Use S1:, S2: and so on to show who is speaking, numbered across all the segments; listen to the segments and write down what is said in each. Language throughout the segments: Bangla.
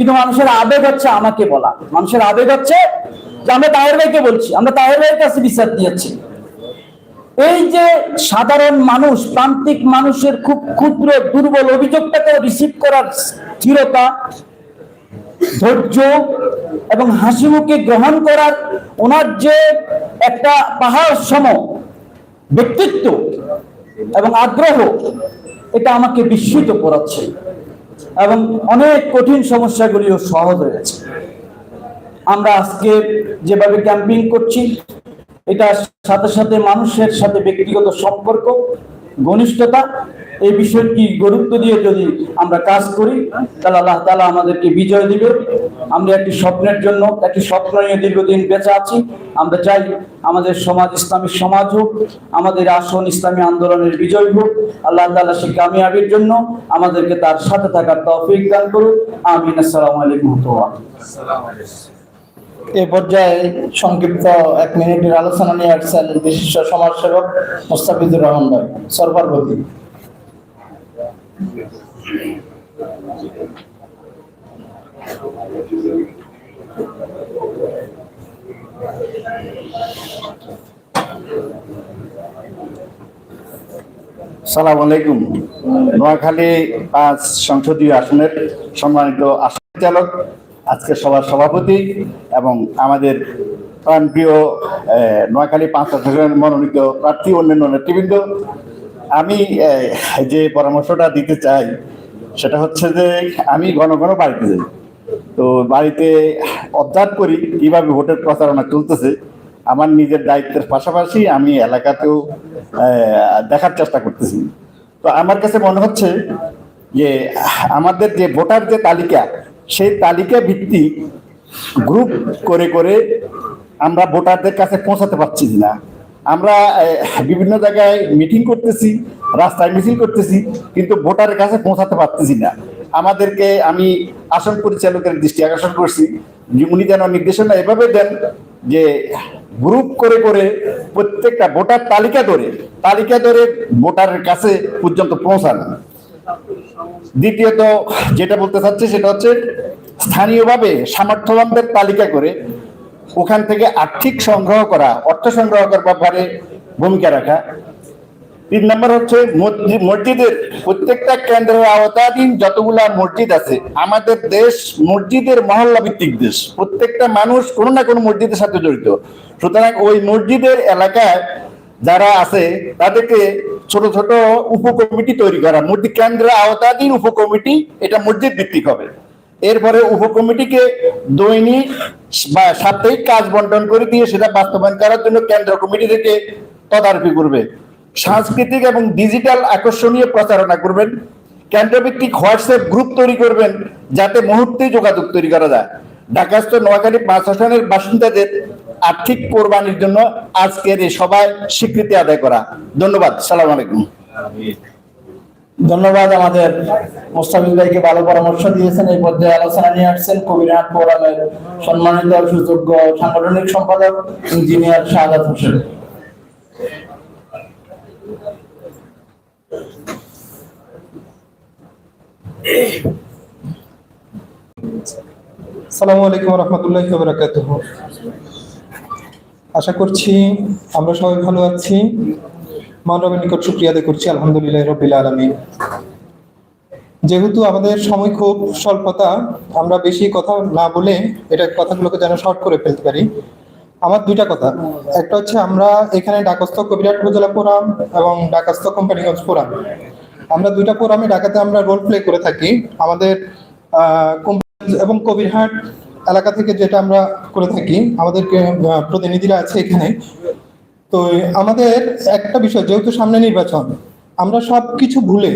S1: কিন্তু মানুষের আবেগ হচ্ছে আমাকে বলা। মানুষের আবেগ হচ্ছে যে আমরা তাহের ভাইকে বলছি, আমরা তাহের ভাইয়ের কাছে বিচার দিয়েছি। এই যে সাধারণ মানুষ, প্রান্তিক মানুষের খুব ক্ষুদ্র, দুর্বল অভিযোগটাকে রিসিভ করার স্থিরতা, ধৈর্য এবং হাসি মুখে গ্রহণ করার ওনার যে একটা পাহাড় সম ব্যক্তিত্ব এবং আগ্রহ, এটা আমাকে বিস্মিত করাচ্ছে। এবং অনেক কঠিন সমস্যাগুলিও সহজ হয়েছে আমরা আজকে যেভাবে ক্যাম্পিং করছি এটা সাথে সাথে মানুষের সাথে ব্যক্তিগত সম্পর্ক, ঘনিষ্ঠতা, এই বিষয়টি গুরুত্ব দিয়ে যদি আমরা কাজ করি, তাহলে আল্লাহ তালা আমাদেরকে বিজয় দিবে। আমরা একটি স্বপ্নের জন্য, একটি স্বপ্ন নিয়ে দীর্ঘদিন বেঁচে আছি। আমরা চাই আমাদের সমাজ ইসলামী সমাজ হোক, আমাদের আসন ইসলামী আন্দোলনের বিজয় হোক। আল্লাহ তালা সে কামিয়াবির জন্য আমাদেরকে তার সাথে থাকার তৌফিক দান করুক। আমিন। আসসালামু আলাইকুম
S2: এ পর্যায়ে সংক্ষিপ্ত এক মিনিটের আলোচনা নিয়ে আসছেন বিশিষ্ট সমাজসেবক মুস্তাফিজুর রহমান ভাই, সরকারপতি।
S3: সালাম আলাইকুম। নোয়াখালী পাঁচ সংসদীয় আসনের সম্মানিত আসন চালক আজকে সভার সভাপতি এবং আমাদের প্রাণপ্রিয় নোয়াখালী পাঁচ আসনের মনোনীত প্রার্থী অন্যান্য নেতৃবৃন্দ। আমি যে পরামর্শটা দিতে চাই, সেটা হচ্ছে যে আমি ঘন ঘন বাড়িতে যাই। তো বাড়িতে অবজার্ভ করি কীভাবে ভোটের প্রচারণা চলতেছে। আমার নিজের দায়িত্বের পাশাপাশি আমি এলাকাতেও দেখার চেষ্টা করতেছি। তো আমার কাছে মনে হচ্ছে যে আমাদের যে ভোটার যে তালিকা, সেই তালিকা ভিত্তিক গ্রুপ করে করে আমরা ভোটারদের কাছে পৌঁছাতে পারছি না আমরা বিভিন্ন জায়গায় মিটিং করতেছি, রাস্তায় মিছিল করতেছি, কিন্তু ভোটারের কাছে পৌঁছাতে পারতেছি না। আমাদেরকে আমি আসন পরিচালকের দৃষ্টি আকর্ষণ করছি। উনি যেন নির্দেশনা এভাবে দেন যে গ্রুপ করে করে প্রত্যেকটা ভোটার তালিকা ধরে তালিকা ধরে ভোটারের কাছে পর্যন্ত পৌঁছানো। দ্বিতীয়ত যেটা বলতে চাচ্ছি সেটা হচ্ছে স্থানীয়ভাবে সামর্থ্যবানদের তালিকা করে ওখান থেকে আর্থিক সংগ্রহ করা, অর্থ সংগ্রহ করার ব্যাপারে ভূমিকা রাখা। তিন নম্বর হচ্ছে মসজি- মসজিদের প্রত্যেকটা কেন্দ্রের আওতাধীন যতগুলা মসজিদ আছে। আমাদের দেশ মসজিদের মহল্লা ভিত্তিক দেশ। প্রত্যেকটা মানুষ কোনো না কোনো মসজিদের সাথে জড়িত। সুতরাং ওই মসজিদের এলাকায় যারা আছে, তাদেরকে ছোট ছোট উপকমিটি তৈরি করা। মসজিদ কেন্দ্রের আওতাধীন উপকমিটি এটা মসজিদ ভিত্তিক হবে। এরপরে উপকমিটিকে দৈনিক বা সাপ্তাহিক কাজ বন্টন করে দিয়ে সেটা বাস্তবায়ন করার জন্য কেন্দ্র কমিটি থেকে তদারকি করবে। সাংস্কৃতিক এবং ডিজিটাল আকর্ষণীয় প্রচারণা করবেন। কেন্দ্রভিত্তিক হোয়াটসঅ্যাপ গ্রুপ তৈরি করবেন যাতে মুহূর্তে যোগাযোগ তৈরি করা যায়। ঢাকাস্থ নোয়াখালী পাঁচ আসনের বাসিন্দাদের আর্থিক কোরবানির জন্য আজকের এই সভায় স্বীকৃতি আদায় করা। ধন্যবাদ। সালাম আলাইকুম।
S2: ধন্যবাদ আমাদের মোস্তাফিজ ভাইকে ভালো পরামর্শ দিয়েছেন। এই পর্যায়ে আলোচনা নিয়ে আসছেন কবিরহাট ফোরামের সম্মানিত সুযোগ্য সাংগঠনিক সম্পাদক ইঞ্জিনিয়ার শাহাদাত হোসেন।
S4: সালামু আলাইকুম রহমতুল্লাহ বরাকাত আশা করছি আমরা সবাই ভালো আছি। মানবের নিকট শুক্রিয়া আদায় করছি, আলহামদুলিল্লাহ রবিল আলমী যেহেতু আমাদের সময় খুব স্বল্পতা, আমরা বেশি কথা না বলে এটা কথাগুলোকে যেন শর্ট করে ফেলতে পারি। আমার দুইটা কথা। একটা হচ্ছে আমরা এখানে ডাকস্থ কবিরাট উপজেলা ফোরাম এবং ডাকস্থ কোম্পানিগঞ্জ ফোরাম। আমরা দুইটা ফোরামে ঢাকাতে আমরা রোল প্লে করে থাকি। আমাদের এবং কবিরহাট এলাকা থেকে যেটা আমরা করে থাকি, আমাদের প্রতিনিধিরা আছে এখানে। তো আমাদের একটা বিষয়, যেহেতু সামনে নির্বাচন, আমরা সব কিছু ভুলে,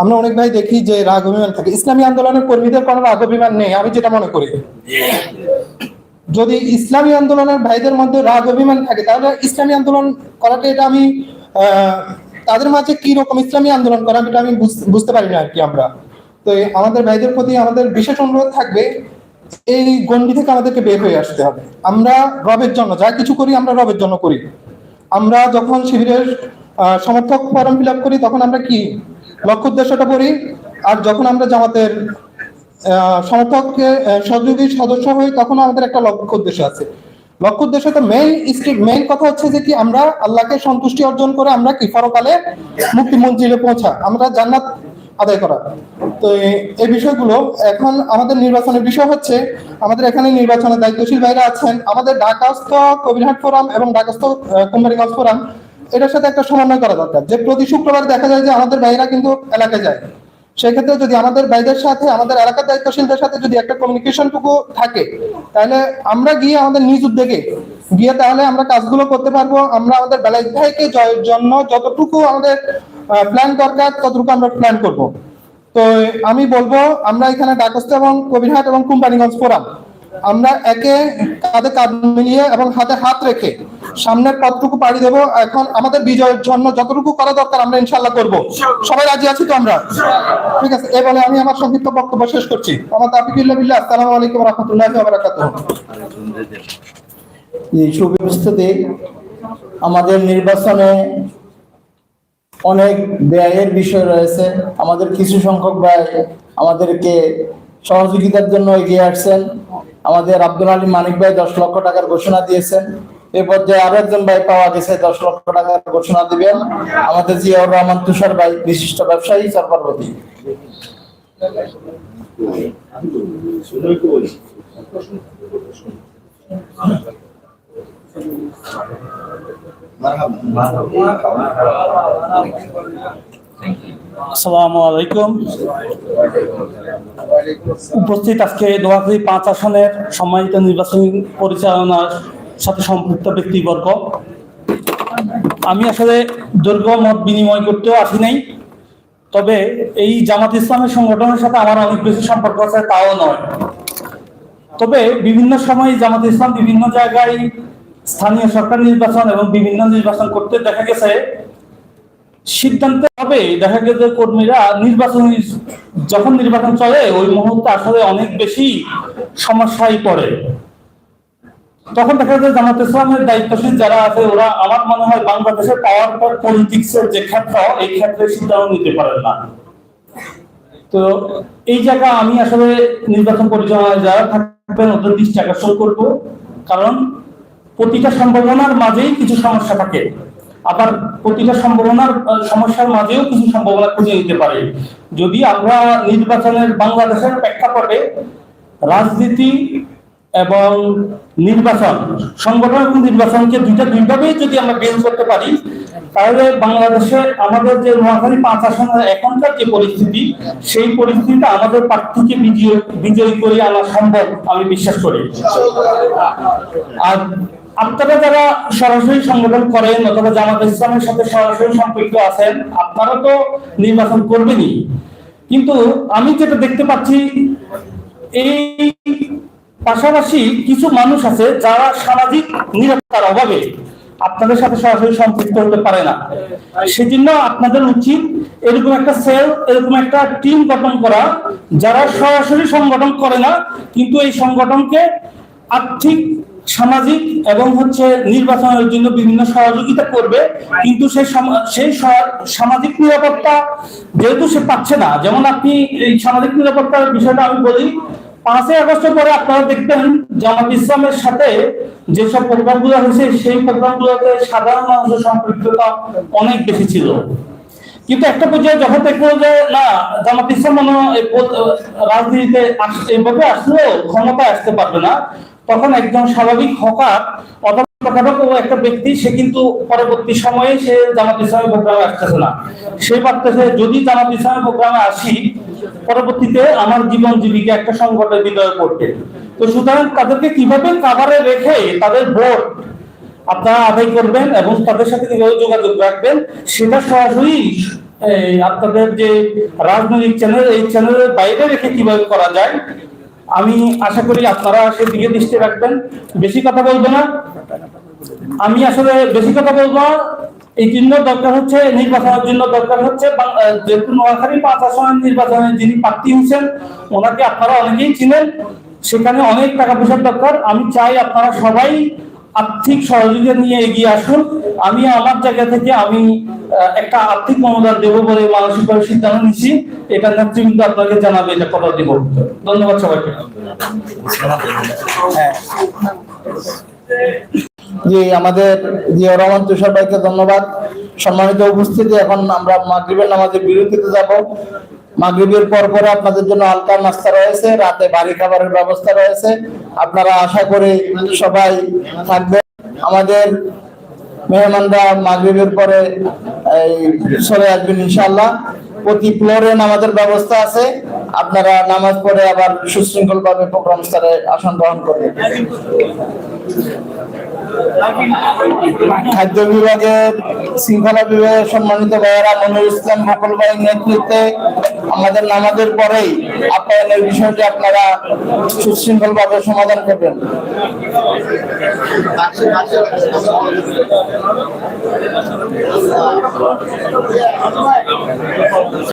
S4: আমরা অনেক ভাই দেখি যে রাগ অভিমান থাকে। ইসলামী আন্দোলনের কর্মীদের কোনো রাগ অভিমান নেই, আমি যেটা মনে করি। যদি ইসলামী আন্দোলনের ভাইদের মধ্যে রাগ অভিমান থাকে, তাহলে ইসলামী আন্দোলন করাটা এটা আমি তাদের মাঝে কি রকম ইসলামী আন্দোলন করা এটা আমি বুঝ- বুঝতে পারি না আর কি আমরা। তো আমাদের ভাইদের প্রতি আমাদের বিশেষ অনুরোধ থাকবে, এই গণ্ডি থেকে আমাদেরকে বের হয়ে আসতে হবে। আমরা রবের জন্য, যা কিছু করি আমরা রবের জন্য করি। আমরা যখন শিবিরের সমর্থক ফর্ম ফিল করি, তখন আমরা কি? লক্ষ্য উদ্দেশ্যটা করি আর যখন আমরা জামাতের সমর্থককে সহযোগী সদস্য হই, তখন আমাদের একটা লক্ষ্য উদ্দেশ্য আছে। লক্ষ্য উদ্দেশ্য তো মেইন মেইন কথা হচ্ছে যে কি আমরা আল্লাহকে সন্তুষ্টি অর্জন করে আমরা কি পরকালে মুক্তি মঞ্জিলে পৌঁছা। আমরা জান্নাত আদায় করা। তো এই- বিষয়গুলো এখন আমাদের নির্বাচনের বিষয় হচ্ছে আমাদের এখানে নির্বাচনের দায়িত্বশীল ভাইরা আছেন আমাদের ঢাকাস্থ কবিরহাট ফোরাম এবং ঢাকাস্থ আহ, কোম্পানিগঞ্জ ফোরাম এটার সাথে একটা সমন্বয় করা দরকার। যে প্রতি শুক্রবার দেখা যায় যে আমাদের ভাইরা কিন্তু এলাকায় যায়। সেক্ষেত্রে যদি আমাদের ভাইদের সাথে, আমাদের এলাকার দায়িত্বশীলদের সাথে যদি একটা কমিউনিকেশন টুকু থাকে, তাহলে আমরা গিয়ে আমাদের নিজ উদ্যোগে গিয়ে তাহলে আমরা কাজগুলো করতে পারব। আমরা আমাদের বেলায় ভাইকে জয়ের জন্য যতটুকু আমাদের প্ল্যান দরকার, ততটুকু আমরা প্ল্যান করব। তো আমি বলব, আমরা এখানে ডাকস্থ এবং কবিরহাট এবং কোম্পানিগঞ্জ ফোরাম আমরা একে কাঁধে কাঁধ মিলিয়ে এবং হাতে হাত রেখে সামনের পথটুকু পাড়ি দেবো। এখন আমাদের বিজয়ের জন্য যতটুকু করা দরকার আমরা ইনশাল্লাহ করব। সবাই রাজি আছি তো আমরা? ঠিক আছে এ বলে আমি আমার সংক্ষিপ্ত বক্তব্য শেষ করছি। আমার তাফিকুল্লাহ বিল্লাহ? আসসালামু আলাইকুম রহমতুল্লাহ বারাকাতুহ।
S2: এই সুব্যবস্থিতি আমাদের নির্বাচনে অনেক ব্যয়ের বিষয় রয়েছে। আমাদের কিছু সংখ্যক ব্যয় আমাদেরকে সহযোগিতার জন্য এগিয়ে আসছেন। আমাদের আব্দুল আলী মানিক ভাই দশ লক্ষ টাকার ঘোষণা দিয়েছেন। এ পর্যায়ে আরও একজন ভাই পাওয়া গেছে, দশ লক্ষ টাকার ঘোষণা দিবেন। আমাদের জিয়াউর রহমান তুষার ভাই, বিশিষ্ট ব্যবসায়ী
S5: উপস্থিত আজকে নোয়াখালী পাঁচ আসনের সম্মানিত নির্বাচনী পরিচালনার সাথে সম্পৃক্ত ব্যক্তিবর্গ। আমি আসলে দৈর্ঘ্য, মত বিনিময় করতেও আসি নাই। তবে এই জামাত ইসলামের সংগঠনের সাথে আমার অনেক বেশি সম্পর্ক আছে, তাও নয়। তবে বিভিন্ন সময় জামাত ইসলাম বিভিন্ন জায়গায় স্থানীয় সরকার নির্বাচন এবং বিভিন্ন নির্বাচন করতে দেখা গেছে। সিদ্ধান্তে হবে দেখা গেছে কর্মীরা নির্বাচন যখন নির্বাচন চলে, ওই মুহূর্তে আসলে অনেক বেশি সমস্যায় পড়ে। তখন দেখা যায় জামাত ইসলামের দায়িত্বশীল যারা আছে, ওরা আমার মনে হয় বাংলাদেশের পাওয়ার পর পলিটিক্স এর যে ক্ষেত্র, এই ক্ষেত্রে সিদ্ধান্ত নিতে পারেন না। তো এই জায়গা আমি আসলে নির্বাচন পরিচালনায় যারা থাকবেন, ওদের দৃষ্টি আকর্ষণ করব। কারণ প্রতিটা সম্ভাবনার মাঝেই কিছু সমস্যা থাকে। আবার প্রতিটা সম্ভাবনার, সমস্যার মাঝেও কিছু সম্ভাবনা খুঁজে নিতে পারে। যদি আমরা নির্বাচনের বাংলাদেশের প্রেক্ষাপটে রাজনীতি এবং নির্বাচন, সংগঠন এবং নির্বাচনকে দুইটা দুইভাবেই যদি আমরা বের করতে পারি, তাহলে বাংলাদেশে আমাদের যে নোয়াখালী পাঁচ আসনের এখনকার যে পরিস্থিতি, সেই পরিস্থিতিতে আমাদের প্রার্থীকে বিজয়, বিজয়ী করে আনা সম্ভব, আমি বিশ্বাস করি। আর আপনারা যারা সরাসরি সংগঠন করেন অথবা জামাত ইসলামের সাথে সরাসরি সম্পৃক্ত আছেন, আপনারা তো নির্বাচন করবেনই। কিন্তু আমি যেটা দেখতে পাচ্ছি, এই পাশাপাশি কিছু মানুষ আছে যারা সামাজিক নিরাপত্তার অভাবে আপনাদের সাথে সরাসরি সম্পৃক্ত হতে পারে না। সেজন্য আপনাদের উচিত এরকম একটা সেল, এরকম একটা টিম গঠন করা, যারা সরাসরি সংগঠন করে না, কিন্তু এই সংগঠনকে আর্থিক, সামাজিক এবং হচ্ছে নির্বাচনের জন্য বিভিন্ন সহযোগিতা করবে। কিন্তু সেই সেই সামাজিক নিরাপত্তা যেহেতু সে পাচ্ছে না, যেমন আপনি এই সামাজিক নিরাপত্তার বিষয়টা আমি বলি পাঁচই আগস্টের পরে আপনারা দেখবেন জামাত ইসলামের সাথে যেসব প্রোগ্রামগুলো হয়েছে, সেই প্রোগ্রাম গুলোতে সাধারণ মানুষের সম্পৃক্ততা অনেক বেশি ছিল। কিন্তু একটা পর্যায়ে যখন দেখল যে, না, জামাত ইসলাম মনে রাজনীতিতে এইভাবে আসলেও ক্ষমতায় আসতে পারবে না। তখন একজন স্বাভাবিক হকার অথবা একটা ব্যক্তি, সে কিন্তু পরবর্তী সময়ে সে জামাত ইসলামের প্রোগ্রামে আসতেছে না। সে ভাবতেছে, যদি জামাত ইসলামের প্রোগ্রামে আসি পরবর্তীতে আমার জীবন জীবিকা একটা সংকটের বিদয় পড়তে তো সুতরাং তাদেরকে কীভাবে কাভারে রেখে তাদের ভোট আপনারা আদায় করবেন এবং তাদের সাথে কীভাবে যোগাযোগ রাখবেন, সেটা সরাসরি আপনাদের যে রাজনৈতিক চ্যানেল এই চ্যানেলের বাইরে রেখে কীভাবে করা যায়, আমি আশা করি আপনারা সেদিকে দৃষ্টি রাখবেন। বেশি কথা বলব না। আমি আসলে বেশি কথা বলব। এই জন্য দরকার হচ্ছে, নির্বাচনের জন্য দরকার হচ্ছে যেহেতু নোয়াখালী পাঁচ আসনের নির্বাচনে যিনি প্রার্থী হয়েছেন, ওনাকে আপনারা অনেকেই চিনেন, সেখানে অনেক টাকা পয়সার দরকার। আমি চাই আপনারা সবাই আর্থিক সহযোগিতা নিয়ে এগিয়ে আসুন। আমি আমার জায়গা থেকে আমি একটা আর্থিক অনুদান দেবো বলে মানসিকভাবে সিদ্ধান্ত নিচ্ছি এটা নেতৃবৃন্দ আপনাকে জানাবে এটা কথা দিব। ধন্যবাদ সবাইকে।
S2: জি, আমাদের জিয়া রহমান তুষার ভাইকে ধন্যবাদ। সম্মানিত উপস্থিতি, এখন আমরা মাগরিবের নামাজের বিরতিতে যাব। মাগরিবের পর পরে আপনাদের জন্য হালকা নাস্তা রয়েছে, রাতে বাড়ি খাবারের ব্যবস্থা রয়েছে। আপনারা আশা করি সবাই থাকবেন। আমাদের মেহমানরা মাগরিবের পরে এই চলে আসবেন ইনশাআল্লাহ। প্রতি ফ্লোরে নামাজের ব্যবস্থা আছে। আপনারা নামাজ পড়ে আবার সুশৃঙ্খল ভাবে প্রোগ্রাম স্তরে আসন গ্রহণ করবেন। খাদ্য বিভাগের শৃঙ্খলা বিভাগের সম্মানিত ভাইয়েরা মনির ইসলাম বকুল ভাইয়ের নেতৃত্বে আমাদের নামাজের পরেই আপ্যায়নের বিষয়টি আপনারা সুশৃঙ্খল ভাবে সমাধান করবেন।